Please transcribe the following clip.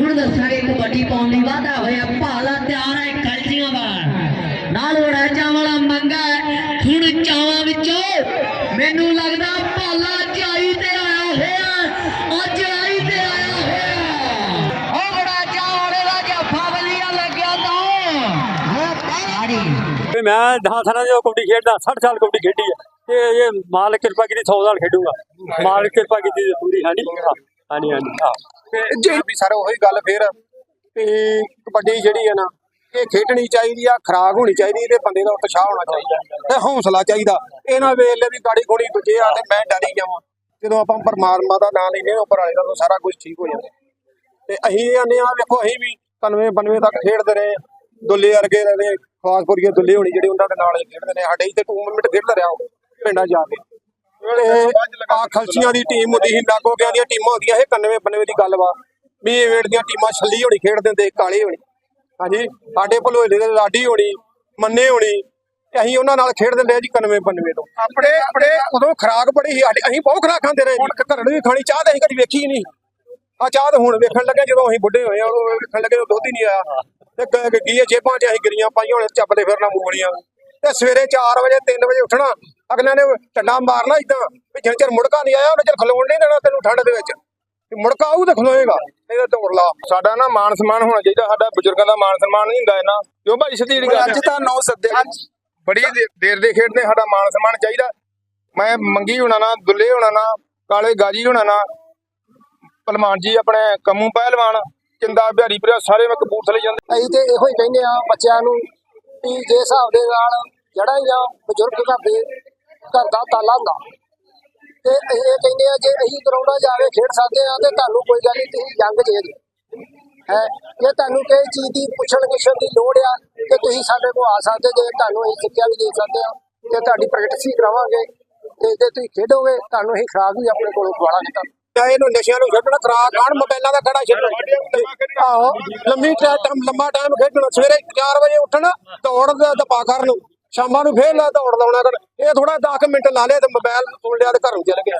ਹੁਣ ਦੱਸਾਂਗੇ ਕਬੱਡੀ ਪਾਉਣ ਲਈ ਵਾਧਾ ਹੋਇਆ। ਭਾਲਾ ਤਿਆਰ ਹੈ ਕਲਜੀਆਂ ਵਾਲ। ਨਾਲ ਹੋੜਾ ਚਾਵਲਾ ਮੰਗਾ ਹੈ। ਹੁਣ ਚਾਵਾਂ ਵਿੱਚੋਂ ਮੈਨੂੰ ਲੱਗਦਾ ਭਾਲਾ ਚਾਈ ਤੇ ਆਇਆ ਹੋਇਆ। ਅੱਜ ਆਈ ਤੇ ਆਇਆ ਹੋਇਆ। ਉਹ ਬੜਾ ਚਾਵਲੇ ਦਾ ਜੱਫਾ ਬਲੀਆ ਲੱਗਿਆ ਤਾਂ। ਆੜੀ। ਵੀ ਮੈਂ 10 ਸਾਲਾਂ ਜੋ ਕਬੱਡੀ ਖੇਡਦਾ 60 ਸਾਲ ਕਬੱਡੀ ਖੇਡੀ ਹੈ ਤੇ ਇਹ ਮਾਲਕ ਕਿਰਪਾ ਕੀਤੀ 100 ਸਾਲ ਖੇਡੂਗਾ। ਮਾਲਕ ਕਿਰਪਾ ਕੀਤੀ ਤੇ ਪੂਰੀ ਹਾਂਜੀ। ਹਾਂਜੀ ਹਾਂਜੀ। ਹਾਂ ਜੇ ਵੀ ਸਰ ਉਹੀ ਗੱਲ ਫੇਰ ਵੀ ਕਬੱਡੀ ਜਿਹੜੀ ਹੈ ਨਾ ਇਹ ਖੇਡਣੀ ਚਾਹੀਦੀ ਆ ਖਰਾਕ ਹੋਣੀ ਚਾਹੀਦੀ ਤੇ ਬੰਦੇ ਦਾ ਉਤਸ਼ਾਹ ਹੋਣਾ ਚਾਹੀਦਾ। ਤੇ ਹੌਸਲਾ ਚਾਹੀਦਾ। ਇਹਨਾਂ ਵੇਲੇ ਵੀ ਗਾੜੀ ਗੋੜੀ ਦੂਜੇ ਆ ਤੇ ਮੈਂ ਡਰੀ ਜਾਵਾਂ ਜਦੋਂ ਆਪਾਂ ਪਰਮਾਤਮਾ ਦਾ ਨਾਮ ਲੈਨੇ ਉੱਪਰ ਵਾਲੇ ਦਾ ਤਾਂ ਸਾਰਾ ਕੁਝ ਠੀਕ ਹੋ ਜਾਂਦਾ। ਤੇ ਅਸੀਂ ਆਨੇ ਆ ਵੇਖੋ ਅਸੀਂ ਵੀ 91 92 ਤੱਕ ਖੇਡਦੇ ਰਹੇ। ਦੁੱਲੇ ਵਰਗੇ ਰਹੇ ਖਾਸਪੁਰੀਏ ਦੁੱਲੇ ਹੋਣੀ ਜਿਹੜੇ ਉਹਨਾਂ ਦੇ ਨਾਲ ਖੇਡਦੇ ਨੇ ਸਾਡੇ ਤੇ ਟੂਰਨਾਮੈਂਟ ਖੇਡਦਾ ਰਿਹਾ ਪਿੰਡਾਂ ਜਾ ਕੇ। ਤੇ ਆ ਖਲਸੀਆਂ ਦੀ ਟੀਮ ਹੁੰਦੀ ਸੀ ਨਾਗੋ ਗਿਆ ਦੀਆਂ ਟੀਮਾਂ ਹੁੰਦੀਆਂ ਇਹ 91 92 ਦੀ ਗੱਲ ਵਾ। ਵੀ ਇਹ ਵੇੜ ਦੀਆਂ ਟੀਮਾਂ ਛੱਲੀ ਹੋਣੀ ਖੇਡਦੇ ਹੁੰਦੇ ਕਾਲੇ ਹੋਣੀ। ਹਾਂਜੀ ਸਾਡੇ ਭਲੋਲੇ ਦੇ ਲਾਡੀ ਹੋਣੀ ਮੰਨੇ ਹੋਣੀ ਅਸੀਂ ਉਹਨਾਂ ਨਾਲ ਖੇਡਦੇ ਰਹੇ ਜੀ 91 92 ਤੋਂ। ਆਪਣੇ ਆਪਣੇ ਉਦੋਂ ਖਰਾਕ ਬੜੀ ਅਸੀਂ ਬਹੁਤ ਖਰਾਕ ਖਾਂਦੇ ਰਹੇ ਹੁਣ ਘਰੜ ਵੀ ਖਾਣੀ ਚਾਹ ਤਾਂ ਅਸੀਂ ਕਦੀ ਵੇਖੀ ਨਹੀਂ। ਆ ਚਾਹ ਤਾਂ ਹੁਣ ਵੇਖਣ ਲੱਗੇ ਜਦੋਂ ਅਸੀਂ ਬੁੱਢੇ ਹੋਏ ਆ ਉਦੋਂ ਵੇਖਣ ਲੱਗੇ ਉਦੋਂ ਦੁੱਧ ਹੀ ਨਹੀਂ ਆਇਆ। ਤੇ ਗ- ਗ- ਗੀਏ ਜੇਬਾਂ 'ਚ ਅਸੀਂ ਗਿਰੀਆਂ ਪਾਈਆਂ ਹੋਣ ਚੱਪਦੇ ਫਿਰਨਾ ਮੂਲੀਆਂ ਤੇ ਸਵੇਰੇ 4 ਵਜੇ 3 ਵਜੇ ਉੱਠਣਾ। ਅਗਲਿਆਂ ਨੇ ਟੱਡਾ ਮਾਰਨਾ ਇਦਾਂ ਵੀ ਜਿੰਨ ਚਿਰ ਮੁੜਕਾ ਨਹੀਂ ਆਇਆ ਉਹਨਾਂ ਚਿਰ ਖਲੋਣ ਨਹੀਂ ਦੇਣਾ ਤੈਨੂੰ ਠੰਡ ਦੇ ਵਿੱਚ। ਤੇ ਮੁੜਕਾ ਆਊ ਤਾਂ ਖਲੋਏਗਾ। ਨਹੀਂ ਤਾਂ ਦੌੜ ਲਾ। ਸਾਡਾ ਨਾ ਮਾਨ ਸਨਮਾਨ ਹੋਣਾ ਚਾਹੀਦਾ ਸਾਡਾ ਬਜ਼ੁਰਗਾਂ ਦਾ ਮਾਨ ਸਨਮਾਨ ਨਹੀਂ ਹੁੰਦਾ ਇਹਨਾਂ ਕਿਉਂ ਭਾਈ ਸਿੱਧੀ ਜਿਹੜੀ ਗੱਲ ਅੱਜ ਤਾਂ ਨੌ ਸੱਦੇ ਬੜੀ ਦੇਰ ਦੇ ਖੇਡਦੇ ਸਾਡਾ ਮਾਨ ਸਨਮਾਨ ਚਾਹੀਦਾ। ਮੈਂ ਮੰਗੀ ਹੋਣਾ ਨਾ ਦੁੱਲੇ ਹੋਣਾ ਨਾ ਕਾਲੇ ਗਾਜੀ ਹੋਣਾ ਨਾ। ਪਹਿਲਵਾਨ ਜੀ ਆਪਣੇ ਕੰਮੂ ਪਹਿਲਵਾਨ ਚਿੰਦਾ ਬਿਹਾਰੀ ਵੀਰਾ ਸਾਰੇ ਮੈਂ ਕਪੂਰਥਲੇ ਜਾਂਦੇ ਅਸੀਂ ਤੇ ਇਹੋ ਹੀ ਕਹਿੰਦੇ ਆ ਬੱਚਿਆਂ ਨੂੰ ਵੀ ਜੇ ਹਿਸਾਬ ਦੇ ਨਾਲ ਜਿਹੜਾ ਹੀ ਆ ਬਜ਼ੁਰਗ ਘਰ ਦੇ ਘਰ ਦਾ ਤਾਲਾ ਹੁੰਦਾ। ਤੇ ਇਹ ਕਹਿੰਦੇ ਆ, ਜੇ ਅਸੀਂ ਗਰਾਊਂਡਾਂ ਜਾਵੇ ਖੇਡ ਸਕਦੇ ਆ, ਤੇ ਤੁਹਾਨੂੰ ਕੋਈ ਗੱਲ ਨਹੀਂ, ਤੁਸੀਂ ਜੰਗ ਜੇ ਹੈ, ਜੇ ਤੁਹਾਨੂੰ ਕਿਸੇ ਚੀਜ਼ ਦੀ ਪੁੱਛਣ ਗਿੱਛਣ ਦੀ ਲੋੜ ਆ, ਤੇ ਤੁਸੀਂ ਸਾਡੇ ਕੋਲ ਆ ਸਕਦੇ, ਜੇ ਤੁਹਾਨੂੰ ਅਸੀਂ ਸਿੱਖਿਆ ਵੀ ਦੇ ਸਕਦੇ ਆ, ਤੇ ਤੁਹਾਡੀ ਪ੍ਰੈਕਟਿਸ ਵੀ ਕਰਾਵਾਂਗੇ। ਤੇ ਜੇ ਤੁਸੀਂ ਖੇਡੋਗੇ, ਤੁਹਾਨੂੰ ਅਸੀਂ ਖਰਾਕ ਵੀ ਆਪਣੇ ਕੋਲੋਂ ਖਵਾਵਾਂਗੇ ਤੁਹਾਨੂੰ। ਇਹਨੂੰ ਨਸ਼ਿਆਂ ਨੂੰ ਛੱਡਣਾ, ਖਰਾਕ ਆਣ ਮੋਬਾਈਲਾਂ ਦਾ ਖੜਾ ਛੱਡਣਾ। ਆਹੋ, ਲੰਮੀ ਟਾਈਮ ਲੰਮਾ ਟਾਈਮ ਖੇਡਣਾ, ਸਵੇਰੇ 4 ਵਜੇ ਉੱਠਣਾ, ਦੌੜ ਦਾ ਦਪਾ ਕਰਨ ਸ਼ਾਮਾਂ ਨੂੰ ਫੇਰ ਲਾ ਦੌੜ ਲਾਉਣਾ ਕਰ। ਇਹ ਥੋੜਾ 10 ਮਿੰਟ ਲਾ ਲਿਆ ਤੇ ਮੋਬਾਈਲ ਸੁਣ ਲਿਆ ਤੇ ਘਰੋਂ ਚਲ ਗਿਆ।